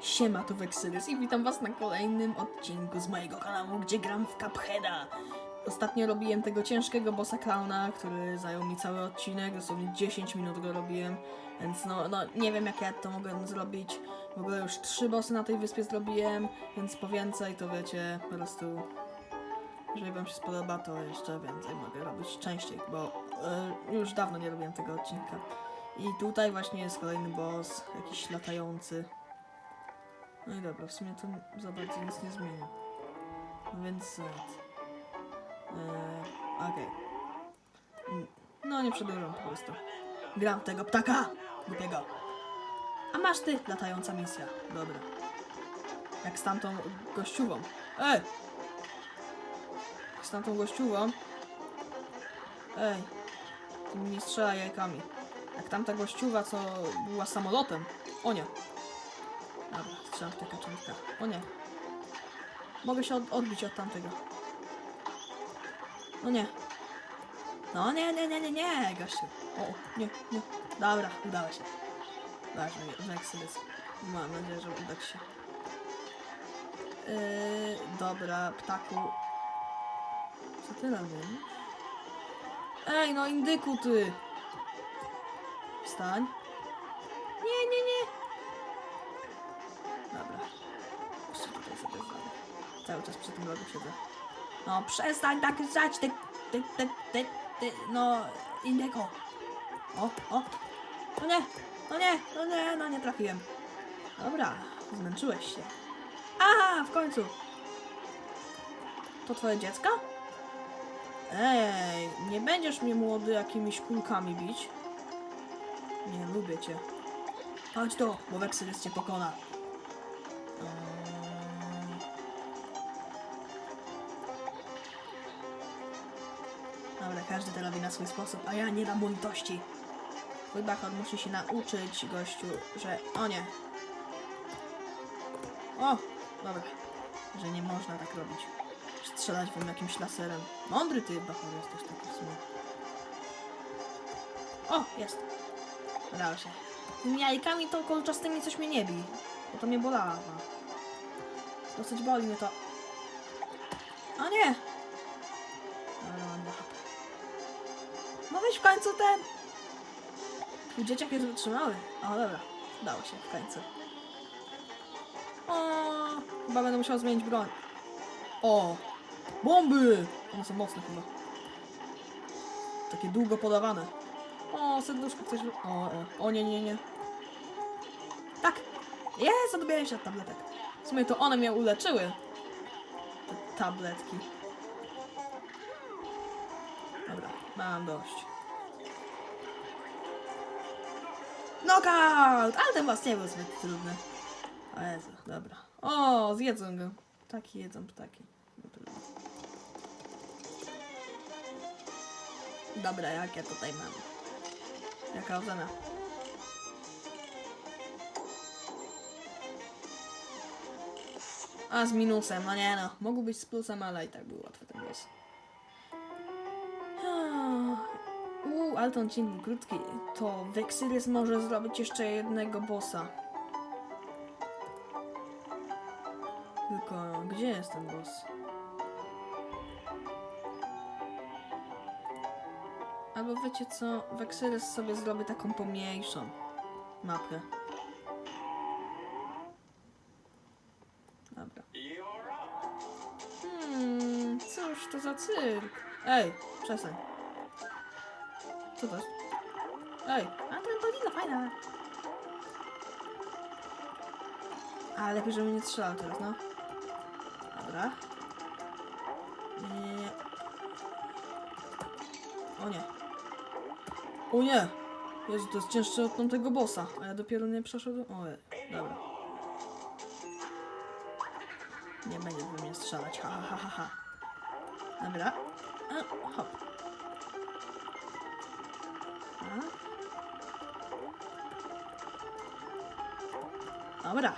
Siema, tu Vexylus i witam was na kolejnym odcinku z mojego kanału, gdzie gram w Cupheada. Ostatnio robiłem tego ciężkiego bossa clowna, który zajął mi cały odcinek, dosłownie 10 minut go robiłem, więc no, no nie wiem jak ja to mogłem zrobić. W ogóle już trzy bossy na tej wyspie zrobiłem, więc po więcej to wiecie, po prostu jeżeli wam się spodoba, to jeszcze więcej mogę robić częściej, bo e, już dawno nie robiłem tego odcinka. I tutaj właśnie jest kolejny boss, jakiś latający. No i dobra, w sumie to za bardzo nic nie zmienia. Więc... Eee, Okej. Mm, No nie przedłużam po prostu. Gram tego ptaka! Głupiego. A masz ty, latająca misja. Dobra. Jak z tamtą gościową. Ej! Jak z tamtą gościową. Ej. Ty mi nie strzela jajkami. Jak tamta gościuwa, co była samolotem. O nie. Dobra, w te kaczątka. O nie. Mogę się od, odbić od tamtego. No nie. No nie, nie, nie, nie, nie, gościu. O, nie, nie. Dobra, udało się. Ważne, że Exodus. Mam nadzieję, że uda się. Yy, dobra, ptaku. Co ty robisz? Ej, no indyku ty! Wstań. Cały czas przy tym logu siedzę. No przestań tak grzać, ty, ty, ty, ty, ty, no, innego. O, o. No nie, no nie, no nie, no nie trafiłem. Dobra, zmęczyłeś się. Aha, w końcu. To twoje dziecko? Ej, nie będziesz mnie młody jakimiś kulkami bić. Nie lubię cię. Chodź tu, bo Wexylus cię pokona. Eee. Dobra, każdy to robi na swój sposób, a ja nie dam mu litości. Twój bachor musi się nauczyć, gościu, że... O nie. O, dobra. Że nie można tak robić. Strzelać wam jakimś laserem. Mądry ty, bachor, jesteś taki w sumie. O, jest. Udało się. Tymi jajkami to kolczastymi coś mnie nie bi, bo to mnie bolało. Dosyć boli mnie to. A nie! Dobra, mam. No weź w końcu ten! Twój dzieciak jest wytrzymały. O, dobra. Udało się w końcu. O, chyba będę musiał zmienić broń. O! Bomby! One są mocne chyba. Takie długo podawane. O, serduszko wy- O, o, o nie, nie, nie. Tak! Jest, odbiłem się od tabletek. W sumie to one mnie uleczyły. Te tabletki. Dobra, mam dość. Knockout! Ale ten was nie był zbyt trudny. O Jezu, dobra. O, zjedzą go. Ptaki jedzą ptaki. Trudno. Dobra, jak ja tutaj mam? Jaka ocena? A z minusem, no nie no. Mógł być z plusem, ale i tak był łatwy ten boss. Ale ten odcinek był krótki. To Vexylus może zrobić jeszcze jednego bossa. Tylko, gdzie jest ten boss? Albo wiecie co, Vexylus sobie zrobi taką pomniejszą mapę. Dobra. Hmm, cóż to za cyrk? Ej, przestań. Co to jest? Ej, a trampolina fajna. A, lepiej, żeby nie strzelał teraz, no. Dobra. Nie, nie, nie. O nie. O nie! Jezu, to jest cięższe od tamtego bossa, a ja dopiero nie przeszedłem. O, e, dobra. Nie będzie we mnie strzelać, ha, ha, ha, ha. Dobra. A, hop. Dobra.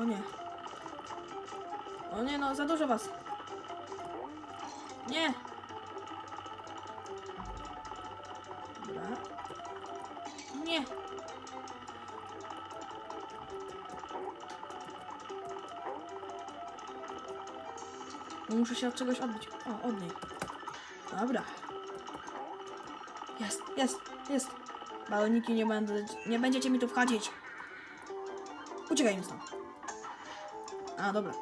O nie. O nie, no za dużo was. Nie. Dobra. Nie! Muszę się od czegoś odbić. O, od niej. Dobra. Jest, jest, jest. Baloniki nie będę, nie będziecie mi tu wchodzić. Uciekaj mi stąd. A, dobra.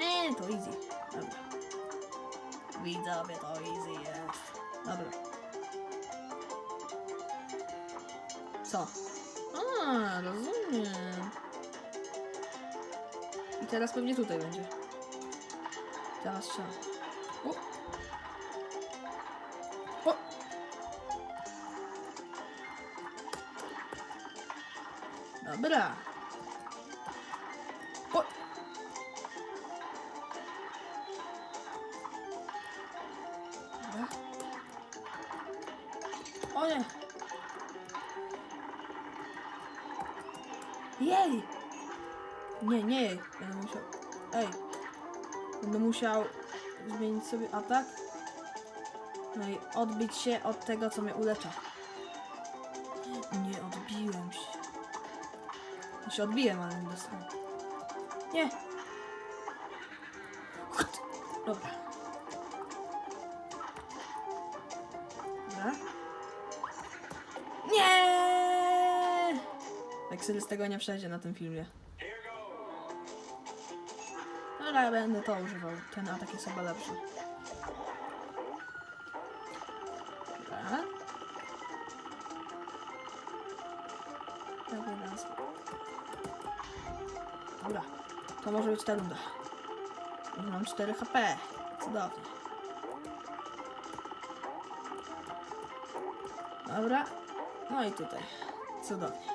Eee, to easy. Dobra. Widzowie, to easy jest. Dobra. Co? A, rozumiem. I teraz pewnie tutaj będzie. Teraz trzeba. O! O! Dobra. O! Dobra. O nie! Jej! Nie, nie jej. Będę musiał... Ej. Będę musiał zmienić sobie atak. No i odbić się od tego, co mnie ulecza. Nie odbiłem się. Ja się odbiłem, ale nie dostałem. Nie! Dobra. Dobra. Nie! Eksyl z tego nie przejdzie na tym filmie. Ale będę to używał. Ten atak jest chyba lepszy. Dobra. To może być ta runda. Już mam 4 HP. Cudownie. Dobra. No i tutaj. Cudownie.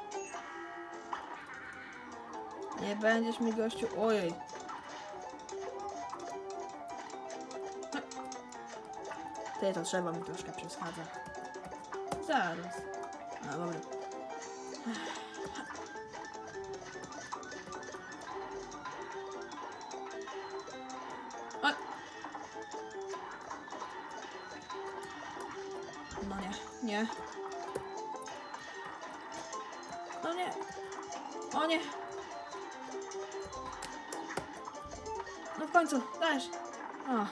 Nie będziesz mi gościu. Ojej. Ty, to trzeba mi troszkę przeszkadza. Zaraz. A, dobra. O! No nie, nie. No nie. O nie. No w końcu, dajesz. O.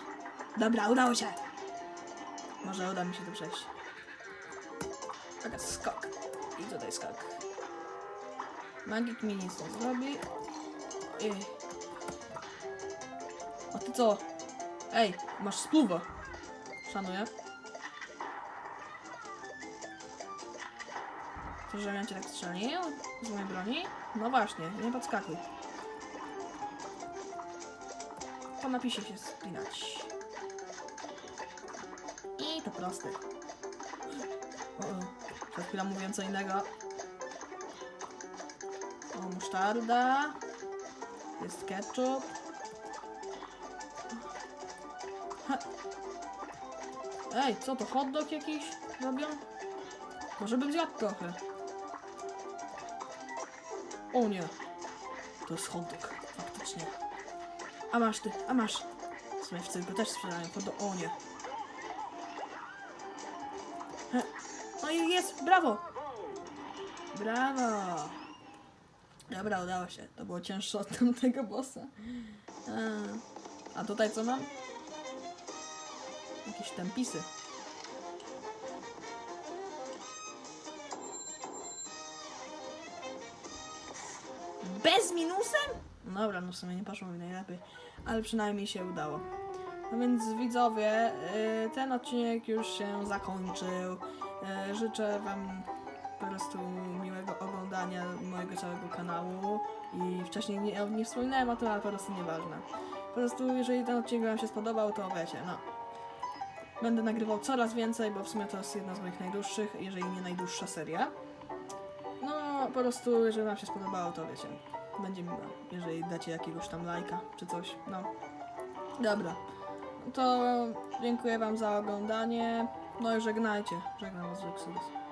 Dobra, udało się. Może uda mi się tu przejść. Taka skok. I tutaj skok. Magik mi nic nie zrobi. Ojej. A ty co? Ej, masz spluwę. Szanuję. To, że ja cię tak strzelił z mojej broni? No właśnie, nie podskakuj. Po napisie się spinać. To proste. O, o. Przed chwilą mówiłem co innego. O, musztarda. Jest ketchup. Ha. Ej, co to, hot dog jakiś robią? Może bym zjadł trochę. O nie. To jest hot dog, faktycznie. A masz ty, a masz. W sumie w cyrku też sprzedają hot dog. O nie. No i jest, brawo! Brawo! Dobra, udało się. To było cięższe od tamtego bossa. A tutaj co mam? Jakieś tempisy. Bez minusem? Dobra, no w sumie nie poszło mi najlepiej, ale przynajmniej się udało. No więc widzowie, y, ten odcinek już się zakończył. Y, Życzę Wam po prostu miłego oglądania mojego całego kanału i wcześniej nie, nie wspominałem o tym, ale po prostu nieważne. Po prostu jeżeli ten odcinek Wam się spodobał, to wiecie, no. Będę nagrywał coraz więcej, bo w sumie to jest jedna z moich najdłuższych, jeżeli nie najdłuższa seria. No, po prostu jeżeli Wam się spodobało, to wiecie, będzie miło, jeżeli dacie jakiegoś tam lajka czy coś, no. Dobra. To dziękuję Wam za oglądanie. No i żegnajcie. Żegnam Was Exodus.